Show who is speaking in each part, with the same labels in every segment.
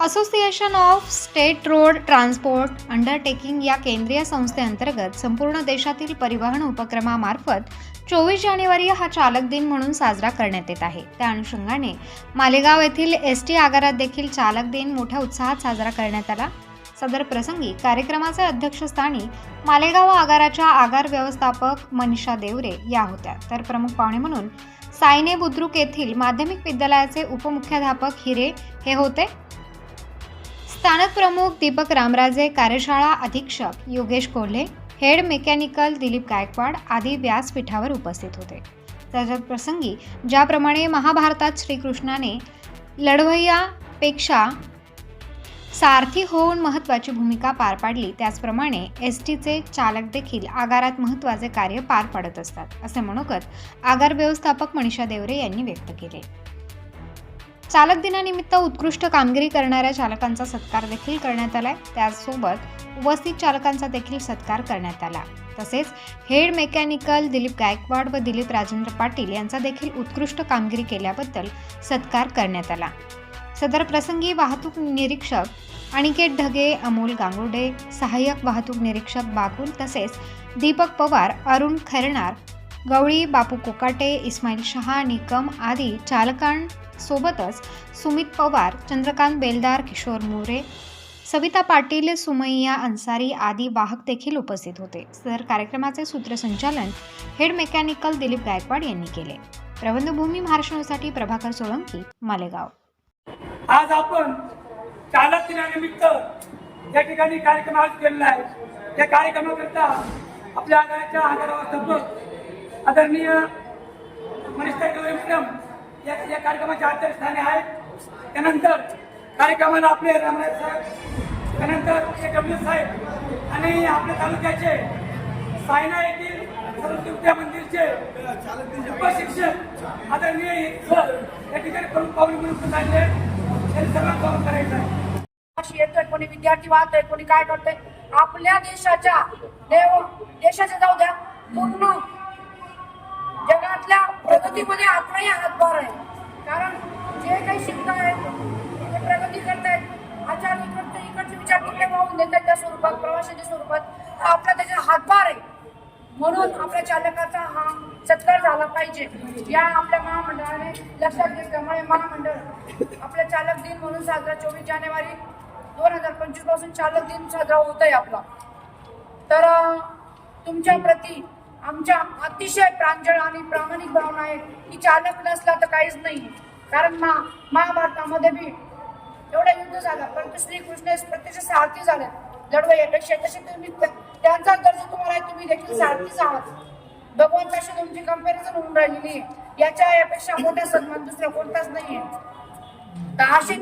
Speaker 1: Association of state road transport undertaking या केंद्रीय संस्थेअंतर्गत संपूर्ण देशातील परिवहन उपक्रमामार्फत चोवीस जानेवारी हा चालक दिन म्हणून साजरा करण्यात येत आहे. त्या अनुषंगाने मालेगाव येथील एस टी आगारात देखील चालक दिन मोठ्या उत्साहात साजरा करण्यात आला. सदर प्रसंगी कार्यक्रमाचे अध्यक्षस्थानी मालेगाव आगाराच्या आगार व्यवस्थापक मनीषा देवरे या होत्या. तर प्रमुख पाहुणे म्हणून सायने बुद्रुक येथील माध्यमिक विद्यालयाचे उपमुख्याध्यापक हिरे हे होते. स्थानक प्रमुख दीपक रामराजे कार्यशाळा अधीक्षक योगेश कोल्हे हेड मेकॅनिकल दिलीप गायकवाड आदी व्यासपीठावर उपस्थित होते. त्याच्या प्रसंगी ज्याप्रमाणे महाभारतात श्रीकृष्णाने लढवय्यापेक्षा सारथी होऊन महत्त्वाची भूमिका पार पाडली त्याचप्रमाणे एस टीचे चालक देखील आगारात महत्त्वाचे कार्य पार पाडत असतात असे मनोगत आगार व्यवस्थापक मनीषा देवरे यांनी व्यक्त केले. चालक दिनानिमित्त उत्कृष्ट कामगिरी करणाऱ्या चालकांचा सत्कार देखील करण्यात आलाय. त्याचसोबत उपस्थित चालकांचा देखील सत्कार करण्यात आला. तसेच हेड मेकॅनिकल दिलीप गायकवाड व दिलीप राजेंद्र पाटील यांचा देखील उत्कृष्ट कामगिरी केल्याबद्दल सत्कार करण्यात आला. सदर प्रसंगी वाहतूक निरीक्षक अनिकेत ढगे अमोल गांगुडे सहाय्यक वाहतूक निरीक्षक बाकुल तसेच दीपक पवार अरुण खरणार गवळी बापू कोकाटे इस्माईल शहा निकम आदी चालकांसोबतच सुमित पवार चंद्रकांत बेलदार किशोर मोरे सविता पाटील सुमय्या अन्सारी आदी वाहक देखील उपस्थित होते. तर कार्यक्रमाचे सूत्रसंचालन हेड मेकॅनिकल दिलीप गायकवाड यांनी केले. प्रबंधभूमी महाराष्ट्रासाठी प्रभाकर सोळंकी मालेगाव.
Speaker 2: आज आपण चालक दिनानिमित्त या ठिकाणी कार्यक्रम आज केलेला आहे त्या कार्यक्रमाकरता आपल्या आगाराच्या आगारावर आदरणीय मनीषा गवळी मॅडम या या कार्यक्रमाच्या अध्यक्षस्थानी आहेत. त्यानंतर कार्यक्रमाला आपले रामराज साहेब त्यानंतर ए डब्ल्यू साहेब आणि आपल्या तालुक्याचे सायना येथील सरस्वती विद्या मंदिरचे उपशिक्षक आदरणीय सर या ठिकाणी प्रमुख पाहुणे म्हणून उपस्थित झालेले त्यांनी सगळं काम करायचं आहे.
Speaker 3: येतोय कोणी विद्यार्थी वाहतोय कोणी काय करतोय? आपल्या देशाच्या देव देशाच्या जाऊ द्या. पूर्ण जगातल्या प्रगतीमध्ये आपलाही हातभार आहे. कारण जे काही शिकतायत ते प्रगती करतायत आचार इकडचे इकडचे विचार तिकडे वाहून देतात त्या स्वरूपात प्रवाशाच्या स्वरूपात आपला त्याचा हातभार आहे. म्हणून आपल्या चालकाचा हा सत्कार झाला पाहिजे. या आपल्या महामंडळाने लक्षात घेतल्यामुळे महामंडळ आपला चालक दिन म्हणून साजरा चोवीस जानेवारी दोन हजार पंचवीसपासून चालक दिन साजरा होत आहे आपला. तर तुमच्या प्रती आमच्या अतिशय प्रांजळ आणि प्रामाणिक भावना आहे की चालक नसला तर काहीच नाही. कारण मा महाभारतामध्ये बी एवढा युद्ध झाला. परंतु श्रीकृष्ण प्रत्यक्ष सारथी झाले. लढवयापेक्षा तसे तुम्ही त्यांचा दर्जा तुम्हाला आहे, तुम्ही देखील सारथीच आहात. भगवंताशी तुमची कंपॅरिझन होऊन राहिलेली आहे. याच्या यापेक्षा मोठा सन्मान दुसरा कोणताच नाहीये तर अशी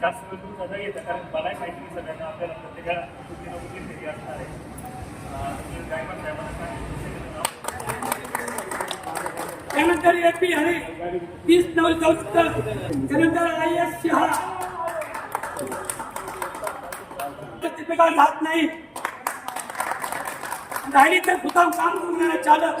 Speaker 4: जास्त वेळ तुम्ही सगळं येतं. कारण मलाही माहिती नाही सगळ्यांना आपल्याला प्रत्येका कुठली ना कुठली फेरी असणार आहे. अं, तुम्ही काय म्हणताय मला सांगा.
Speaker 2: त्यानंतर ए पी हरे तीस नवल चौसष्ट. त्यानंतर आय एस शहा प्रत्येकाला जात नाही. राहिली तर सुद्धा काम करून चालक.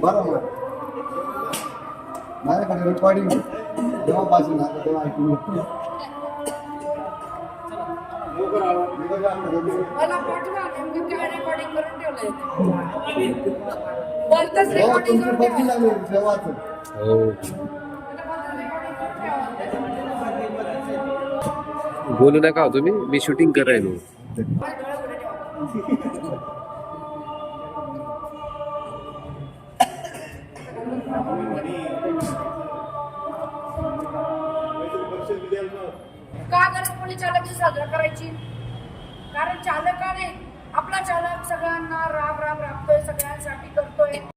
Speaker 5: बरोबर माझ्याकडे रेकॉर्डिंग तेव्हापासून आता तेव्हा ऐकून घेतो तुमची बदली लागली तेव्हाच
Speaker 6: हो बोलू नका हो तुम्ही. मी शूटिंग करायलो.
Speaker 3: का गरज पोलीस चालकची साजरा करायची? कारण चालकाने आपला चालक सगळ्यांना राब राम राबतोय सगळ्यांसाठी करतोय.